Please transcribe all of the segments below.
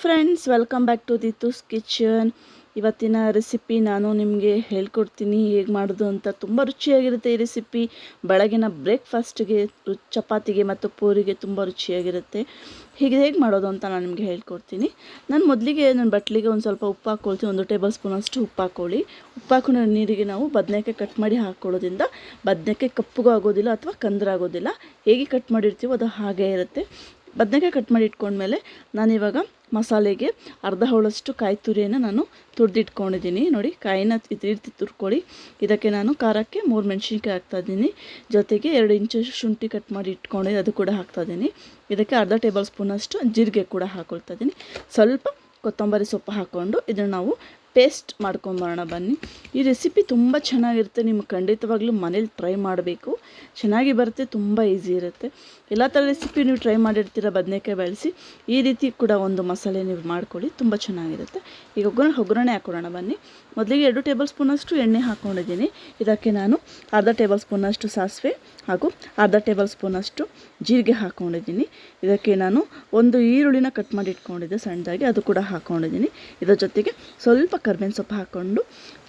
Friends welcome back to Dithu's kitchen ಇವತ್ತಿನ recipe ನಾನು ನಿಮಗೆ ಹೇಳ್ಕೊಡ್ತೀನಿ ಹೇಗೆ ಮಾಡೋದು ಅಂತ ತುಂಬ ರುಚಿಯಾಗಿರುತ್ತೆ ಈ ರೆಸಿಪಿ ಬೆಳಗಿನ ಬ್ರೇಕ್ಫಾಸ್ಟ್ಗೆ ಚಪಾತಿಗೆ ಮತ್ತು ಪೂರಿಗೆ ತುಂಬ ರುಚಿಯಾಗಿರುತ್ತೆ. ಹೀಗೆ ಹೇಗೆ ಮಾಡೋದು ಅಂತ ನಾನು ನಿಮಗೆ ಹೇಳ್ಕೊಡ್ತೀನಿ. ನಾನು ಮೊದಲಿಗೆ ನನ್ನ ಬಟ್ಲಿಗೆ ಒಂದು ಸ್ವಲ್ಪ ಉಪ್ಪು ಹಾಕ್ಕೊಳ್ತೀನಿ ಒಂದು ಟೇಬಲ್ ಸ್ಪೂನ್ ಅಷ್ಟು ಉಪ್ಪು ಹಾಕ್ಕೊಳ್ಳಿ ಉಪ್ಪು ಹಾಕೊಂಡು ನೀರಿಗೆ ನಾವು ಬದನೆಕಾಯಿ ಕಟ್ ಮಾಡಿ ಹಾಕ್ಕೊಳ್ಳೋದ್ರಿಂದ ಬದನೆಕಾಯಿ ಕಪ್ಪಗೂ ಆಗೋದಿಲ್ಲ ಅಥವಾ ಕಂದ್ರಾಗೋದಿಲ್ಲ ಹೇಗೆ ಕಟ್ ಮಾಡಿರ್ತೀವೋ ಅದು ಹಾಗೇ ಇರುತ್ತೆ. ಬದನೆಕಾಯಿ ಕಟ್ ಮಾಡಿ ಇಟ್ಕೊಂಡ್ಮೇಲೆ ನಾನಿವಾಗ ಮಸಾಲೆಗೆ ಅರ್ಧ ಹೋಳಷ್ಟು ಕಾಯಿ ತುರಿಯನ್ನು ನಾನು ತುರಿದಿಟ್ಕೊಂಡಿದ್ದೀನಿ. ನೋಡಿ, ಕಾಯಿನ ರೀತಿ ತುರ್ಕೊಳ್ಳಿ. ಇದಕ್ಕೆ ನಾನು ಖಾರಕ್ಕೆ ಮೂರು ಮೆಣಸಿನ್ಕಾಯಿ ಹಾಕ್ತಾಯಿದ್ದೀನಿ ಜೊತೆಗೆ ಎರಡು ಇಂಚು ಶುಂಠಿ ಕಟ್ ಮಾಡಿ ಇಟ್ಕೊಂಡಿದ್ದೆ ಅದು ಕೂಡ ಹಾಕ್ತಾಯಿದ್ದೀನಿ ಇದಕ್ಕೆ ಅರ್ಧ ಟೇಬಲ್ ಸ್ಪೂನಷ್ಟು ಜೀರಿಗೆ ಕೂಡ ಹಾಕ್ಕೊಳ್ತಾ ಇದ್ದೀನಿ. ಸ್ವಲ್ಪ ಕೊತ್ತಂಬರಿ ಸೊಪ್ಪು ಹಾಕ್ಕೊಂಡು ಇದನ್ನು ನಾವು ಪೇಸ್ಟ್ ಮಾಡ್ಕೊಂಬರೋಣ ಬನ್ನಿ. ಈ ರೆಸಿಪಿ ತುಂಬ ಚೆನ್ನಾಗಿರುತ್ತೆ. ನಿಮ್ಗೆ ಖಂಡಿತವಾಗ್ಲೂ ಮನೇಲಿ ಟ್ರೈ ಮಾಡಬೇಕು. ಚೆನ್ನಾಗಿ ಬರುತ್ತೆ, ತುಂಬ ಈಸಿ ಇರುತ್ತೆ. ಎಲ್ಲ ಥರ ರೆಸಿಪಿ ನೀವು ಟ್ರೈ ಮಾಡಿರ್ತೀರ ಬದನೆಕಾಯಿ ಬಳಸಿ, ಈ ರೀತಿ ಕೂಡ ಒಂದು ಮಸಾಲೆ ನೀವು ಮಾಡ್ಕೊಳ್ಳಿ, ತುಂಬ ಚೆನ್ನಾಗಿರುತ್ತೆ. ಈಗ ಒಗ್ಗರಣೆ ಒಗ್ಗರಣೆ ಹಾಕ್ಕೊಡೋಣ ಬನ್ನಿ. ಮೊದಲಿಗೆ ಎರಡು ಟೇಬಲ್ ಸ್ಪೂನಷ್ಟು ಎಣ್ಣೆ ಹಾಕ್ಕೊಂಡಿದ್ದೀನಿ ಇದಕ್ಕೆ ನಾನು ಅರ್ಧ ಟೇಬಲ್ ಸ್ಪೂನಷ್ಟು ಸಾಸಿವೆ ಹಾಗೂ ಅರ್ಧ ಟೇಬಲ್ ಸ್ಪೂನಷ್ಟು ಜೀರಿಗೆ ಹಾಕ್ಕೊಂಡಿದ್ದೀನಿ ಇದಕ್ಕೆ ನಾನು ಒಂದು ಈರುಳ್ಳಿನ ಕಟ್ ಮಾಡಿ ಇಟ್ಕೊಂಡಿದ್ದೆ ಸಣ್ಣದಾಗಿ, ಅದು ಕೂಡ ಹಾಕ್ಕೊಂಡಿದ್ದೀನಿ ಇದರ ಜೊತೆಗೆ ಸ್ವಲ್ಪ ಕರ್ಬೇವಿನ ಸೊಪ್ಪು ಹಾಕ್ಕೊಂಡು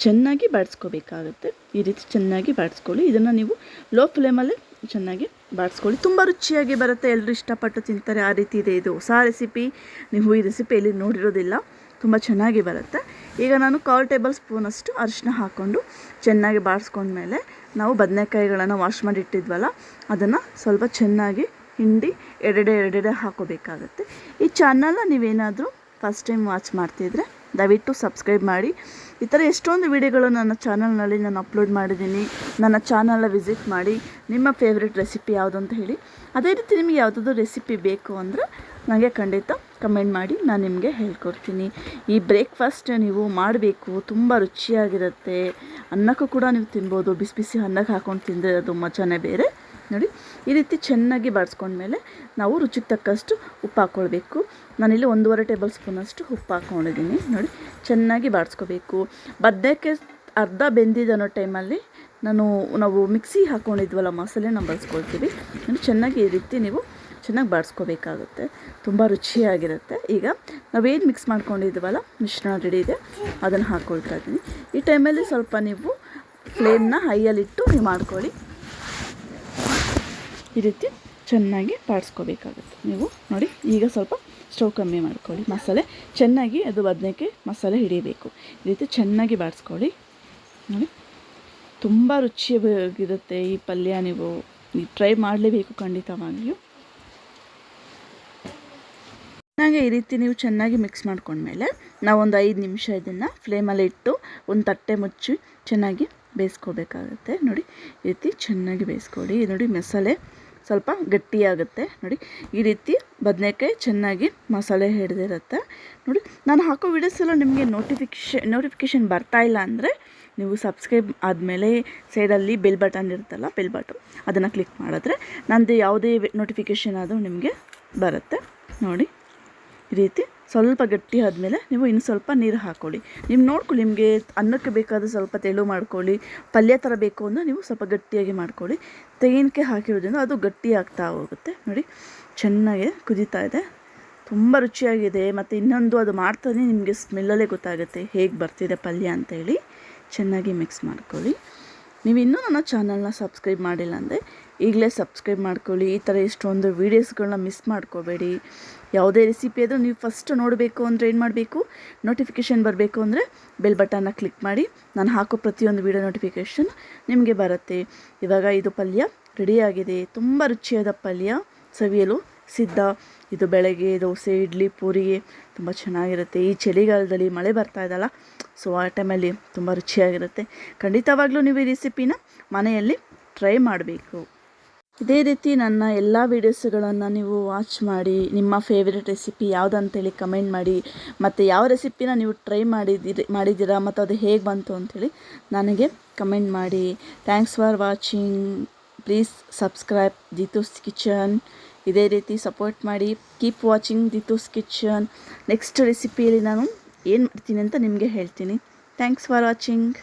ಚೆನ್ನಾಗಿ ಬಾಡಿಸ್ಕೋಬೇಕಾಗುತ್ತೆ. ಈ ರೀತಿ ಚೆನ್ನಾಗಿ ಬಾಡಿಸ್ಕೊಳ್ಳಿ. ಇದನ್ನು ನೀವು ಲೋ ಫ್ಲೇಮಲ್ಲಿ ಚೆನ್ನಾಗಿ ಬಾಡಿಸ್ಕೊಳ್ಳಿ. ತುಂಬ ರುಚಿಯಾಗಿ ಬರುತ್ತೆ. ಎಲ್ಲರೂ ಇಷ್ಟಪಟ್ಟು ತಿಂತಾರೆ. ಆ ರೀತಿ ಇದೆ. ಇದು ಹೊಸ ರೆಸಿಪಿ ನೀವು ಈ ರೆಸಿಪಿಯಲ್ಲಿ ನೋಡಿರೋದಿಲ್ಲ. ತುಂಬ ಚೆನ್ನಾಗಿ ಬರುತ್ತೆ. ಈಗ ನಾನು ಕಾಲ್ ಟೇಬಲ್ ಸ್ಪೂನಷ್ಟು ಅರಿಶಿನ ಹಾಕ್ಕೊಂಡು ಚೆನ್ನಾಗಿ ಬಾಡಿಸ್ಕೊಂಡ್ಮೇಲೆ ನಾವು ಬದನೆಕಾಯಿಗಳನ್ನು ವಾಶ್ ಮಾಡಿ ಇಟ್ಟಿದ್ವಲ್ಲ, ಅದನ್ನು ಸ್ವಲ್ಪ ಚೆನ್ನಾಗಿ ಹಿಂಡಿ ಎರಡೆಡೆ ಎರಡೆಡೆ ಹಾಕೋಬೇಕಾಗತ್ತೆ. ಈ ಚಾನಲ್ನ ನೀವೇನಾದರೂ ಫಸ್ಟ್ ಟೈಮ್ ವಾಚ್ ಮಾಡ್ತಿದ್ರೆ ದಯವಿಟ್ಟು ಸಬ್ಸ್ಕ್ರೈಬ್ ಮಾಡಿ. ಈ ಥರ ಎಷ್ಟೊಂದು ವಿಡಿಯೋಗಳು ನನ್ನ ಚಾನಲ್ನಲ್ಲಿ ನಾನು ಅಪ್ಲೋಡ್ ಮಾಡಿದ್ದೀನಿ, ನನ್ನ ಚಾನಲ್ನ ವಿಸಿಟ್ ಮಾಡಿ, ನಿಮ್ಮ ಫೇವ್ರೆಟ್ ರೆಸಿಪಿ ಯಾವುದು ಅಂತ ಹೇಳಿ. ಅದೇ ರೀತಿ ನಿಮಗೆ ಯಾವುದಾದ್ರು ರೆಸಿಪಿ ಬೇಕು ಅಂದರೆ ನನಗೆ ಖಂಡಿತ ಕಮೆಂಟ್ ಮಾಡಿ, ನಾನು ನಿಮಗೆ ಹೇಳ್ಕೊಡ್ತೀನಿ. ಈ ಬ್ರೇಕ್ಫಾಸ್ಟ್ ನೀವು ಮಾಡಬೇಕು, ತುಂಬ ರುಚಿಯಾಗಿರುತ್ತೆ. ಅನ್ನಕ್ಕೂ ಕೂಡ ನೀವು ತಿನ್ಬೋದು. ಬಿಸಿ ಬಿಸಿ ಅನ್ನಕ್ಕೆ ಹಾಕ್ಕೊಂಡು ತಿಂದರೆ ಅದು ಮಜಾನೇ ಬೇರೆ. ನೋಡಿ, ಈ ರೀತಿ ಚೆನ್ನಾಗಿ ಬಾಡಿಸ್ಕೊಂಡ್ಮೇಲೆ ನಾವು ರುಚಿಗೆ ತಕ್ಕಷ್ಟು ಉಪ್ಪು ಹಾಕ್ಕೊಳ್ಬೇಕು. ನಾನಿಲ್ಲಿ ಒಂದೂವರೆ ಟೇಬಲ್ ಸ್ಪೂನಷ್ಟು ಉಪ್ಪು ಹಾಕ್ಕೊಂಡಿದ್ದೀನಿ. ನೋಡಿ, ಚೆನ್ನಾಗಿ ಬಾಡಿಸ್ಕೋಬೇಕು. ಬದ್ದಕ್ಕೆ ಅರ್ಧ ಬೆಂದಿದೆ ಅನ್ನೋ ಟೈಮಲ್ಲಿ ನಾನು, ನಾವು ಮಿಕ್ಸಿ ಹಾಕ್ಕೊಂಡಿದ್ವಲ್ಲ ಮಸಾಲೆನ ಬಳಸ್ಕೊಳ್ತೀವಿ. ನಾನು ಚೆನ್ನಾಗಿ ಈ ರೀತಿ ನೀವು ಚೆನ್ನಾಗಿ ಬಾಡಿಸ್ಕೋಬೇಕಾಗುತ್ತೆ ತುಂಬ ರುಚಿಯಾಗಿರುತ್ತೆ. ಈಗ ನಾವೇನು ಮಿಕ್ಸ್ ಮಾಡ್ಕೊಂಡಿದ್ದೀವಲ್ಲ ಮಿಶ್ರಣ ರೆಡಿ ಇದೆ. ಅದನ್ನು ಹಾಕ್ಕೊಳ್ತಾ ಇದ್ದೀನಿ. ಈ ಟೈಮಲ್ಲಿ ಸ್ವಲ್ಪ ನೀವು ಫ್ಲೇಮ್ನ ಹೈಯಲ್ಲಿಟ್ಟು ನೀವು ಮಾಡ್ಕೊಳ್ಳಿ. ಈ ರೀತಿ ಚೆನ್ನಾಗಿ ಬಾಡಿಸ್ಕೋಬೇಕಾಗುತ್ತೆ ನೀವು ನೋಡಿ, ಈಗ ಸ್ವಲ್ಪ ಸ್ಟವ್ ಕಮ್ಮಿ ಮಾಡ್ಕೊಳ್ಳಿ. ಮಸಾಲೆ ಚೆನ್ನಾಗಿ ಅದು ಬದನೇಕಾಯಿ ಮಸಾಲೆ ಹಿಡಿಯಬೇಕು ಈ ರೀತಿ ಚೆನ್ನಾಗಿ ಬಾಡಿಸ್ಕೊಳ್ಳಿ ನೋಡಿ, ತುಂಬ ರುಚಿಯಾಗಿರುತ್ತೆ ಈ ಪಲ್ಯ ನೀವು. ಟ್ರೈ ಮಾಡಲೇಬೇಕು ಖಂಡಿತವಾಗಿಯೂ. ಚೆನ್ನಾಗಿ ಈ ರೀತಿ ನೀವು ಚೆನ್ನಾಗಿ ಮಿಕ್ಸ್ ಮಾಡ್ಕೊಂಡ್ಮೇಲೆ ನಾವೊಂದು ಐದು ನಿಮಿಷ ಇದನ್ನು ಫ್ಲೇಮಲ್ಲಿ ಇಟ್ಟು ಒಂದು ತಟ್ಟೆ ಮುಚ್ಚಿ ಚೆನ್ನಾಗಿ ಬೇಯಿಸ್ಕೋಬೇಕಾಗುತ್ತೆ. ನೋಡಿ, ಈ ರೀತಿ ಚೆನ್ನಾಗಿ ಬೇಯಿಸ್ಕೊಡಿ. ನೋಡಿ ಮಸಾಲೆ ಸ್ವಲ್ಪ ಗಟ್ಟಿಯಾಗುತ್ತೆ ನೋಡಿ, ಈ ರೀತಿ ಬದನೆಕಾಯಿ ಚೆನ್ನಾಗಿ ಮಸಾಲೆ ಹಿಡಿದಿರುತ್ತೆ. ನೋಡಿ, ನಾನು ಹಾಕೋ ವಿಡಿಯೋಸ್ ನಿಮಗೆ ನೋಟಿಫಿಕೇಶನ್ ನೋಟಿಫಿಕೇಷನ್ ಬರ್ತಾ ಇಲ್ಲ ಅಂದರೆ ನೀವು ಸಬ್ಸ್ಕ್ರೈಬ್ ಆದಮೇಲೆ ಸೈಡಲ್ಲಿ ಬೆಲ್ ಬಟನ್ ಇರುತ್ತಲ್ಲ ಬೆಲ್ ಬಟನ್ ಅದನ್ನು ಕ್ಲಿಕ್ ಮಾಡಿದ್ರೆ ನಂದು ಯಾವುದೇ ನೋಟಿಫಿಕೇಷನ್ ಆದರೂ ನಿಮಗೆ ಬರುತ್ತೆ. ನೋಡಿ. ಈ ರೀತಿ ಸ್ವಲ್ಪ ಗಟ್ಟಿ ಆದಮೇಲೆ ನೀವು ಇನ್ನು ಸ್ವಲ್ಪ ನೀರು ಹಾಕ್ಕೊಳ್ಳಿ ನೀವು ನೋಡ್ಕೊಳ್ಳಿ, ನಿಮಗೆ ಅನ್ನಕ್ಕೆ ಬೇಕಾದ ಸ್ವಲ್ಪ ತೆಳು ಮಾಡ್ಕೊಳ್ಳಿ, ಪಲ್ಯ ಥರ ಬೇಕು ಅಂದರೆ ನೀವು ಸ್ವಲ್ಪ ಗಟ್ಟಿಯಾಗಿ ಮಾಡ್ಕೊಳ್ಳಿ. ತೆಂಗಿನಕಾಯಿ ಹಾಕಿರೋದ್ರಿಂದ ಅದು ಗಟ್ಟಿ ಆಗ್ತಾ ಹೋಗುತ್ತೆ. ನೋಡಿ, ಚೆನ್ನಾಗಿ ಕುದೀತಾ ಇದೆ. ತುಂಬ ರುಚಿಯಾಗಿದೆ. ಮತ್ತು ಇನ್ನೊಂದು ಅದು ಮಾಡ್ತಾನೆ, ನಿಮಗೆ ಸ್ಮೆಲ್ಲಲ್ಲೇ ಗೊತ್ತಾಗುತ್ತೆ ಹೇಗೆ ಬರ್ತಿದೆ ಪಲ್ಯ ಅಂತೇಳಿ ಚೆನ್ನಾಗಿ ಮಿಕ್ಸ್ ಮಾಡ್ಕೊಳ್ಳಿ. ನೀವು ಇನ್ನೂ ನನ್ನ ಚಾನಲ್ನ ಸಬ್ಸ್ಕ್ರೈಬ್ ಮಾಡಿಲ್ಲ ಅಂದರೆ ಈಗಲೇ ಸಬ್ಸ್ಕ್ರೈಬ್ ಮಾಡ್ಕೊಳ್ಳಿ. ಈ ಥರ ಇಷ್ಟೊಂದು ವೀಡಿಯೋಸ್ಗಳನ್ನ ಮಿಸ್ ಮಾಡ್ಕೋಬೇಡಿ. ಯಾವುದೇ ರೆಸಿಪಿ ಆದರೂ ನೀವು ಫಸ್ಟ್ ನೋಡಬೇಕು ಅಂದರೆ ಏನು ಮಾಡಬೇಕು? ನೋಟಿಫಿಕೇಷನ್ ಬರಬೇಕು ಅಂದರೆ ಬೆಲ್ ಬಟನ್ನ ಕ್ಲಿಕ್ ಮಾಡಿ. ನಾನು ಹಾಕೋ ಪ್ರತಿಯೊಂದು ವೀಡಿಯೋ ನೋಟಿಫಿಕೇಷನ್ ನಿಮಗೆ ಬರುತ್ತೆ. ಇವಾಗ ಇದು ಪಲ್ಯ ರೆಡಿಯಾಗಿದೆ ತುಂಬ ರುಚಿಯಾದ ಪಲ್ಯ. ಸವಿಯಲು ಸಿದ್ಧ. ಇದು ಬೆಳಗ್ಗೆ, ದೋಸೆ, ಇಡ್ಲಿ ಪೂರಿಗೆ ತುಂಬ ಚೆನ್ನಾಗಿರುತ್ತೆ. ಈ ಚಳಿಗಾಲದಲ್ಲಿ ಮಳೆ ಬರ್ತಾ ಇದಲ್ಲ ಸೊ ಆ ಟೈಮಲ್ಲಿ ತುಂಬ ರುಚಿಯಾಗಿರುತ್ತೆ. ಖಂಡಿತವಾಗ್ಲೂ ನೀವು ಈ ರೆಸಿಪಿನ ಮನೆಯಲ್ಲಿ ಟ್ರೈ ಮಾಡಬೇಕು. ಇದೇ ರೀತಿ ನನ್ನ ಎಲ್ಲ ವೀಡಿಯೋಸ್ಗಳನ್ನು ನೀವು ವಾಚ್ ಮಾಡಿ, ನಿಮ್ಮ ಫೇವ್ರೆಟ್ ರೆಸಿಪಿ ಯಾವುದಂತೇಳಿ ಕಮೆಂಟ್ ಮಾಡಿ, ಮತ್ತು ಯಾವ ರೆಸಿಪಿನ ನೀವು ಟ್ರೈ ಮಾಡಿದ್ದೀರಿ ಮಾಡಿದ್ದೀರಾ, ಮತ್ತು ಅದು ಹೇಗೆ ಬಂತು ಅಂಥೇಳಿ ನನಗೆ ಕಮೆಂಟ್ ಮಾಡಿ. Thanks for watching please subscribe Dithu's kitchen ಇದೇ ರೀತಿ ಸಪೋರ್ಟ್ ಮಾಡಿ. Keep watching Dithu's kitchen next ರೆಸಿಪಿಯಲ್ಲಿ ನಾನು ಏನು ಮಾಡ್ತೀನಿ ಅಂತ ನಿಮಗೆ ಹೇಳ್ತೀನಿ. Thanks for watching